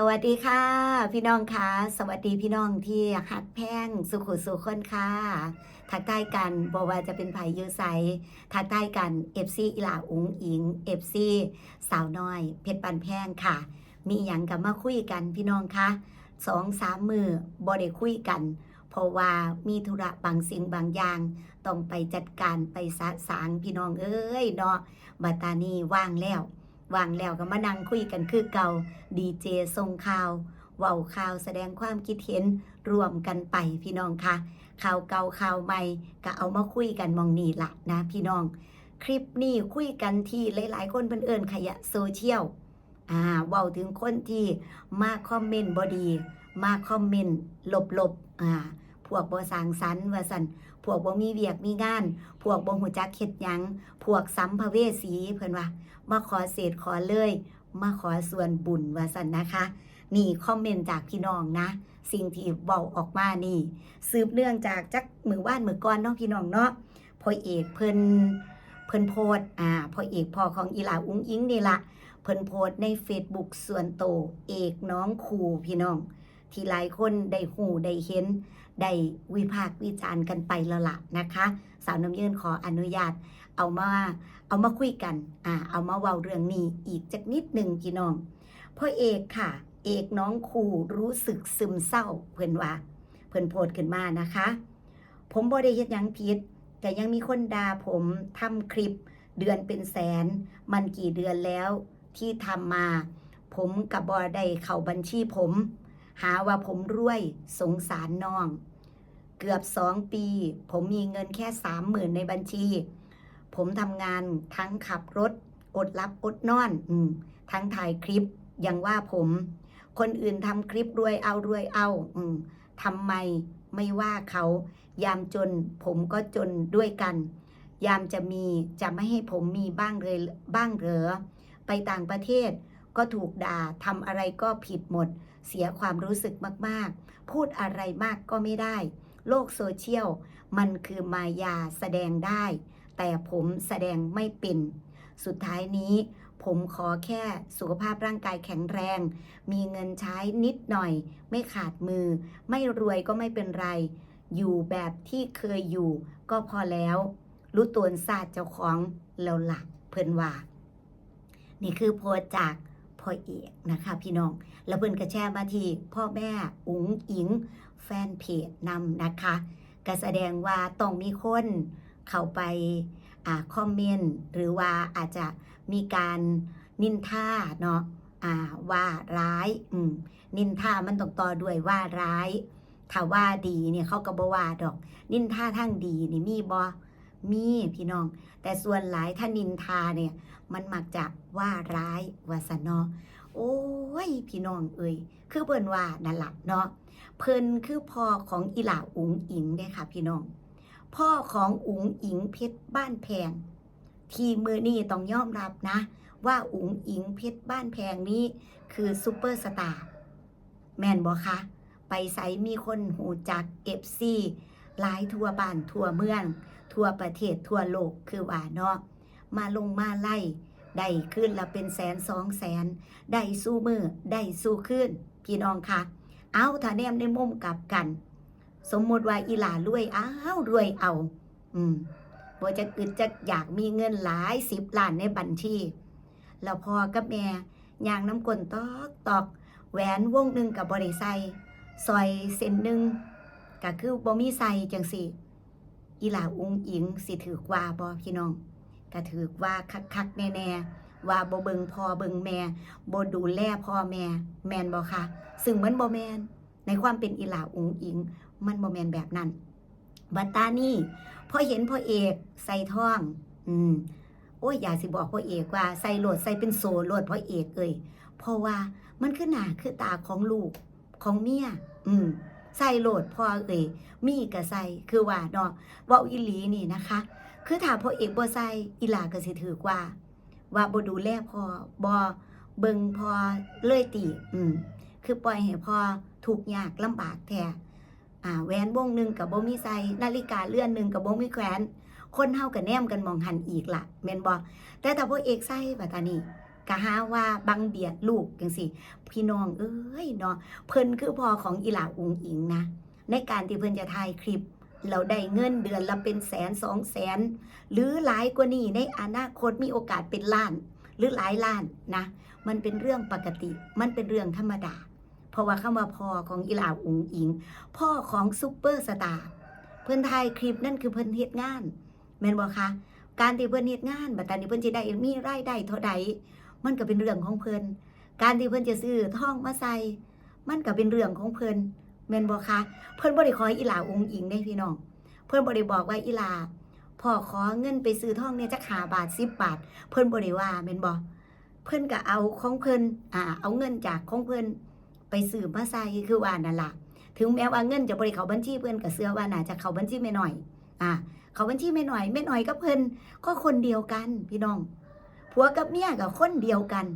สวัสดีค่ะ พี่น้องค่ะสวัสดีพี่น้องที่หักแพงสุขุสุขคนค่ะทักทายกันบอกว่าจะเป็นไผ่ยูไซทักทายกันเอฟซีอิลาอุงอิงเอฟซีสาวน้อย เพชรปันแพงค่ะ มีอย่างกับมาคุยกันพี่น้องคะสองสามมือบอได้คุยกัน เพราะว่ามีธุระบางสิ่งบางอย่าง ต้องไปจัดการไปสะสางพี่น้องเอ้ยเนาะบัตานีว่างแล้ว ว่างแล้วก็มานั่งคุยกันคือเก่าดีเจส่งข่าวเว้าข่าวแสดงความคิดเห็นรวมกันไปพี่น้องค่ะข่าวเก่าข่าวใหม่ก็เอามาคุยกันมองนี่ละนะพี่น้อง คลิปนี้คุยกันที่หลาย ๆ คนเพิ่นเอิญขยะโซเชียลอ่าเว้าถึงคนที่มาคอมเมนต์บอดี มาคอมเมนต์ลบๆอ่าพวกบ่สางสรรค์ว่าซั่น วกบ่มีเวียกมีงาน พวกบ่หูจักเฮ็ดหยัง พวกสัมภเวสีเพิ่นว่ามาขอเศษขอเลย มาขอส่วนบุญว่าสันนะคะ นี่คอมเมนต์จากพี่น้องนะ สิ่งที่เบาออกมานี่ สืบเนื่องจากจักมือว่านมือก่อนเนาะพี่น้องเนาะพ่อเอกเพิ่นเพิ่นโพสอ่าพ่อเอกพ่อของอีหลาอุ้งอิงนี่ละเพิ่นโพสใน Facebook ส่วนโตวเอกน้องครูพี่น้อง ที่หลายคนได้หูได้เห็น ได้วิพากษ์วิจารณ์กันไปแล้วล่ะนะคะ สาวน้ำยืนขออนุญาต เอามาเอามาคุยกันอ่าเอามาเว้าเรื่องนี้อีกจักนิดหนึ่งพี่น้องพ่อเอกค่ะ เอกน้องครูรู้สึกซึมเศร้าเพิ่อนว่า เพิ่อนโพดขึ้นมานะคะ ผมบ่ได้เฮ็ดยังผิด แต่ยังมีคนด่าผมทำคลิป เดือนเป็นแสน มันกี่เดือนแล้วที่ทำมา ผมกับบ่ได้เข้าบัญชีผม หาว่าผมรวยสงสารน้อง เกือบสองปี ผมมีเงินแค่สามหมื่นในบัญชี ผมทำงานทั้งขับรถ อดรับอดนอนอทั้งถ่ายคลิปยังว่าผม คนอื่นทำคลิปรวยเอารวยเอาอทำไมไม่ว่าเขา ยามจนผมก็จนด้วยกัน ยามจะมีจะไม่ให้ผมมีบ้างเลยบ้างเหรอไปต่างประเทศ ก็ถูกด่าทำอะไรก็ผิดหมด เสียความรู้สึกมาก ๆ พูดอะไรมากก็ไม่ได้ โลกโซเชียล มันคือมายาแสดงได้ แต่ผมแสดงไม่เป็น สุดท้ายนี้ ผมขอแค่สุขภาพร่างกายแข็งแรง มีเงินใช้นิดหน่อย ไม่ขาดมือ ไม่รวยก็ไม่เป็นไร อยู่แบบที่เคยอยู่ก็พอแล้ว รู้ตนศาสตร์เจ้าของแล้วหลักเพิ่นว่านี่คือโพสจาก อเอกนะคะพี่น้อง แล้วเพิ่นก็แชร์มาทีพ่อแม่อุ๋งอิง แฟนเพจนำนะคะก็แสดงว่าต้องมีคนเข้าไปอ่าคอมเมนต์หรือว่าอาจจะมีการนินท่าเนาะอ่าว่าร้ายอืมนินท่ามันต้องต่อด้วยว่าร้ายถ้าว่าดีเนี่ยเขาก็บ่ว่าดอก นินท่าทางดีนี่มีบ่ มีพี่น้อง แต่ส่วนหลายถ้านินทาเนี่ย มันมักจะว่าร้ายวาสนเนาโอ้ยพี่น้องเอ้ยคือเพิ่นว่านั่นละเนาะเพิ่นคือพ่อของอีหล่าอุ๋งอิงเด้ค่ะ พี่น้อง พ่อของอุ๋งอิงเพชรบ้านแพง ที่มือนี่ต้องยอมรับนะ ว่าอุ๋งอิงเพชรบ้านแพงนี้คือซูเปอร์สตาร์แมนบ่คะไปใสมีคนหูจักเอฟซีหลายทั่วบ้านทั่วเมือง ทั่วประเทศทั่วโลกคือว่าเนาะมาลงมาไล่ได้ขึ้นละเป็นแสนสองแสนได้สู้มือได้สู้ขึ้นพี่น้องคะเอาถ้าแนมในมุมกลับกัน สมมติว่าอีหลารวยอ้าวรวยเอา อืมบ่จะอึดจะอยากมีเงินหลายสิบล้านในบัญชีแล้วพอกับแม่ยางน้ำกลนตอกตอก แหวนวงหนึ่งกับบริใส่ซอยเส้นหนึ่งก็คือบ่มีใส่จังสิ อีหลาอุ้งอิงสิถือกว่าบ่พี่น้องก็ถือว่าคักๆแน่ๆว่าบ่เบิงพ่อเบิงแม่บ่ดูแลพ่อแม่แมนบ่คะซึ่งมันบ่แมนในความเป็นอีหลาอุงอิง มันบ่แมนแบบนั้นบัดตานี่พอเห็นพ่อเอกใส่ท่อง อืมโอ้ยอย่าสิบอกพ่อเอกว่าใส่โหลดใส่เป็นโซโหลดพ่อเอกเอ้ยเพราะว่ามันคือหนาคือตาของลูกของเมีย อืม ใส่โหลดพอเอ้ยมีก็ใส่คือว่าเนาะว้าอีหลีนี่นะคะ คือถ้าพ่อเอกบ่ใส่อีหลาก็สิถือกว่า ว่าบ่ดูแลพอบ่เบิ่งพอเลยติ อืม คือปล่อยให้พอทุกยากลำบากแท้อ่าแหวนวงหนึงก็บ่มีใส่นาฬิกาเรือนหนึงก็บ่มีแขวน คนเฮาก็แนมกันมองหันอีกล่ะแม่นบ่แต่ถ้าพ่อเอกใส่บัดตานี้ กะหาว่าบังเบียดลูกจังซี่พี่น้องเอ้ยเนาะเพิ่นคือพ่อของอีหลาอุงอิงนะ ในการที่เพิ่นจะถ่ายคลิป เราได้เงินเดือนละเป็นแสนสองแสน หรือหลายกว่านี้ในอนาคตมีโอกาสเป็นล้าน หรือหลายล้านนะ มันเป็นเรื่องปกติ มันเป็นเรื่องธรรมดา เพราะว่าคำว่าพ่อของอีหลาอุงอิง พ่อของซุปเปอร์สตาร์เพิ่นถ่ายคลิปนั่นคือเพิ่นเฮ็ดงานแม่นบ่คะการที่เพิ่นเฮ็ดงานบัดนนี้เพิ่นสิได้มีรายได้เท่าใด มันก็เป็นเรื่องของเพิ่นการที่เพิ่นจะซื้อทองมาใส่มันก็เป็นเรื่องของเพิ่นแม่นบ่คะเพิ่นบ่ได้ขออีหลาองค์อิงได้พี่น้อง เพิ่นบ่ได้บอกว่าอีหลาพ่อขอเงินไปซื้อทองเนี่ยจัก5บาท10บาท เพิ่นบ่ได้ว่าแม่นบ่เพิ่นก็เอาของเพิ่นอ่าเอาเงินจากของเพิ่นไปซื้อมาใส่คือว่านั่นล่ะถึงแม้ว่าเงินจะบ่ได้เข้าบัญชีเพิ่นก็เชื่อว่าน่าจะเข้าบัญชีแม่น้อย อ่า เข้าบัญชีแม่น้อยแม่น้อยกับเพิ่นก็คนเดียวกันพี่น้อง ผัวกับเมียก็คนเดียวกัน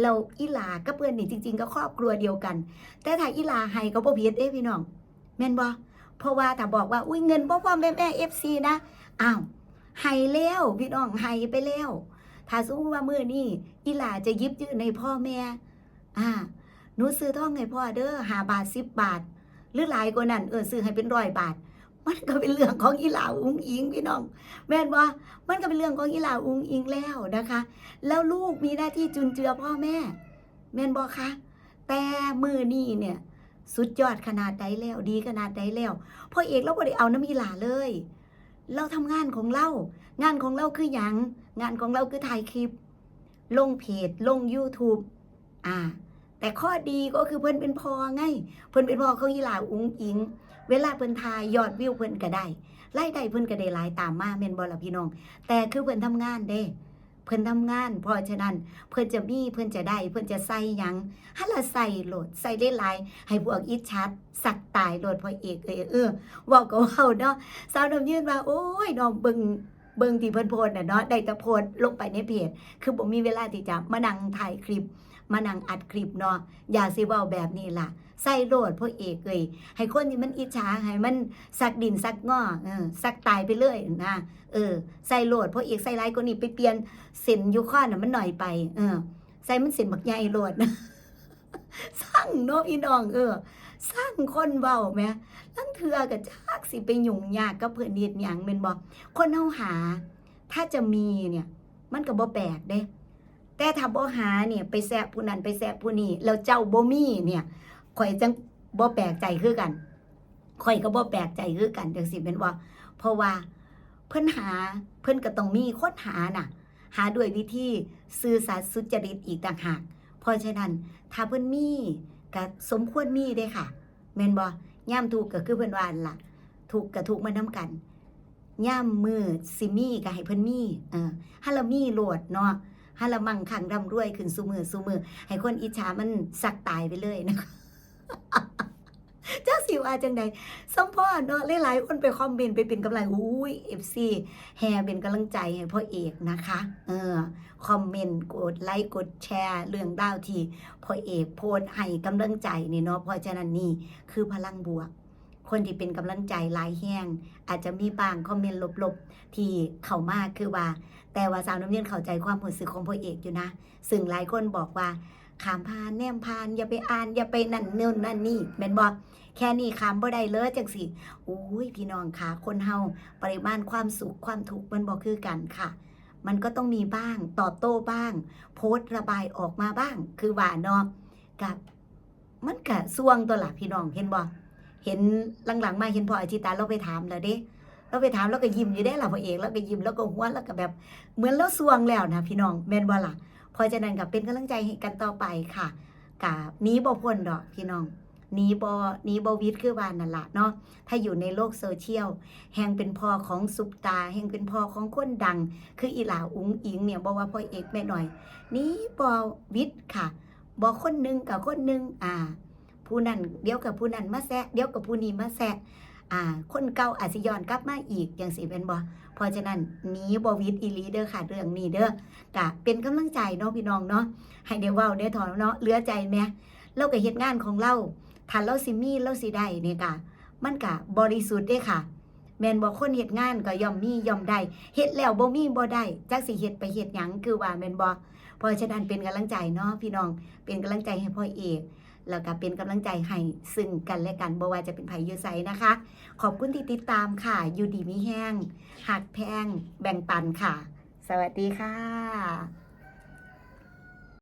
เราอีลากับเพื่อนนี่จริง ๆ ก็ครอบครัวเดียวกัน แต่ถ้าอีลาให้ก็บ่ผิดเด้พี่น้องแม่นบ่เพราะว่าถ้าบอกว่าอุ้ยเงินบ่พอแม่แม่ FC นะอ้าวให้แล้วพี่น้องให้ไปแล้วถ้าสมมติว่ามื้อนี้อีหลาจะยิบยืนในพ่อแม่ อ่าหนูซื้อท่องให้พ่อเด้อ5บาท10บาท หรือหลายกว่านั้นเออซื้อให้เป็นร้อยบาท มันก็เป็นเรื่องของอีหลาอุ้งอิงพี่น้อง แม่นบ่มันก็เป็นเรื่องของอีหลาอุ้งอิงแล้วนะคะ แล้วลูกมีหน้าที่จุนเจือพ่อแม่ แม่นบอกคะแต่มือนี่เนี่ย สุดยอดขนาดใดแล้วดีขนาดใดแล้วพ่อเอกเราบ่ได้เอาน้ำอีหลาเลย เราทำงานของเรา งานของเราคือหยังงานของเราคือถ่ายคลิป ลงเพจลง YouTube อ่า แต่ข้อดีก็คือเพิ่นเป็นพอไง เพิ่นเป็นพอของอีหลาอุ้งอิง เวลาเพิ่นทายยอดวิวเพิ่นก็ได้รายได้เพิ่นก็ได้หลายตามมาแม่นบ่ล่ะพี่น้อง แต่คือเพิ่นทำงานเด้ เพิ่นทำงาน เพราะฉะนั้นเพิ่นจะมีเพิ่นจะได้ เพิ่นจะใส่หยังฮัละใส่โหลดใส่ได้หลาย ให้พวกอิจฉาสักตายโหลดพอเอกเอ้ยเออเว้าก็เว้าเนาะสาวน้ำยืนว่าโอ้ยน้องเบิ่งเบิ่งที่เพิ่นโพสน่ะเนาะได้แต่โพสลงไปในเพจคือบ่มีเวลาที่จะมานั่งถ่ายคลิป มานั่งอัดคลิปเนาะอย่าสิเว้าแบบนี้ล่ะใส่โหลดพ่อเอกเอ้ยให้คนที่มันอิจฉาให้มันสักดินสักงอเออสักตายไปเลยนะเออใส่โหลดพ่อเอกใส่หลายกว่านี้ไปเปลี่ยนเส้นยูคอนน่ะมันหน่อยไป เออใส่มันเส้นบักใหญ่โลดสร้างเนาะอีน้อง เออ สร้างคนเว้าแหมลังเทือก็จักสิไปหยุ่งยากกับเพิ่นเฮ็ดหยังแม่นบ่คนเฮาหา ถ้าจะมีเนี่ย มันก็บ่แปลกเด้ แต่ถ้าบ่หาเนี่ยไปแซะผู้นั้นไปแซะผู้นี้แล้วเจ้าบ่มีเนี่ยข่อยจังบ่แปลกใจคือกันข่อยก็บ่แปลกใจคือกันจังซี่แม่นบ่เพราะว่าเพิ่นหาเพิ่นก็ต้องมีคนหาน่ะ หาด้วยวิธีซื่อสัตย์สุจริตอีกต่างหาก เพราะฉะนั้นถ้าเพิ่นมีก็สมควรมีเด้ค่ะแม่นบ่ย่ามถูกก็คือเพิ่นว่านล่ะ ถูกก็ถูกมานํกันย่ามมือสิมีก็ให้เพิ่นมีเออถ้าเรามีโหลดเนาะ ถ้าเรามั่งคังร่ำรวยขึ้นซุมือซุมือให้คนอิจฉามันสักตายไปเลยนะคะเจ้าสิว่าจังใดสมพ่อเนาะหลายๆคนไปคอมเมนต์ไปเป็นกำลังอุ้ย FC แฮเป็นกำลังใจให้พ่อเอกนะคะ เออคอมเมนต์กดไลค์กดแชร์เรื่องดาวที่พ่อเอกโพสให้กำลังใจนี่เนาะเพราะฉะนั้นนี่คือพลังบวก คนที่เป็นกำลังใจหลายแห้งอาจจะมีบางคอมเมนต์ลบๆ ที่เข้ามากคือว่า แต่ว่าสาวน้ำเย็นเข้าใจความรู้สึกของพ่อเอกอยู่นะ ซึ่งหลายคนบอกว่าขามพานแนมพานอย่าไปอ่านอย่าไปนั่นเนู่นนั่นนี่แม่นบอกแค่นี้ขามบ่ได้เลยจังสิอุ้ยพี่น้องค่ะคนเฮาปริมาณความสุขความทุกข์มันบ่คือกันค่ะ มันก็ต้องมีบ้างตอบโต้บ้าง โพสต์ระบายออกมาบ้าง คือว่าเนาะกับมันกะส่วงตัวละพี่น้องเห็นบ่ เห็นหลังๆ มาเห็นพ่ออาจิตาเราไปถามแล้วเด้เราไปถามแล้วก็ยิ้มอยู่ได้หล่ะพ่อเอกแล้วก็ยิ้มแล้วก็หัวแล้วก็แบบ เหมือนเราสวงแล้วนะพี่น้องแม่นบ่าล่ะพราะนั้นกับเป็นกำลังใจให้กันต่อไปค่ะกับนี้บ่พ้นดอกพี่น้องนี้บ่หนี้บ่วิทย์คือว่านั่นละเนาะ ถ้าอยู่ในโลกโซเชียล แห่งเป็นพ่อของซุปตา แห่งเป็นพ่อของคนดัง คืออีหลาอุ๋งอิงเนี่ยบอกว่าพ่อเอกแม่หน่อย นี้บ่วิทย์ค่ะบ่คนหนึ่งกับคนหนึ่งอ่า ผู้นั้นเดี๋ยวกับผู้นั้นมาแซะเดี๋ยวกับผู้นี้มาแซะอ่า คนเก่าอาจสิย้อนกลับมาอีกอย่างสิเป็นบ่เพราะฉะนั้นหนี้บวิทย์อีลีเด้อค่ะเรื่องนี้เด้อกะเป็นกำลังใจเนาะพี่น้องเนาะให้เดี๋ยวว้าได้ถอนเนาะเลือใจแหม่เราก็เฮ็ดงานของเราถ้าเราสิมีเราสิได้เนี่ยกะมันกะบริสุทธิ์เด้ค่ะแมนบ่คนเฮ็ดงานก็ย่อมมีย่อมได้เฮ็ดแล้วบ่มีบ่ได้จักสิเฮ็ดไปเฮ็ดหยังคือว่าแมนบ่เพราะฉะนั้นเป็นกำลังใจเนาะพี่น้องเป็นกำลังใจให้พ่อเอก แล้วก็เป็นกำลังใจให้ซึ่งกันและกันบ่ว่าจะเป็นไผยูไซนะคะ ขอบคุณที่ติดตามค่ะอยู่ดีมีแห้งหักแพงแบ่งปันค่ะ สวัสดีค่ะ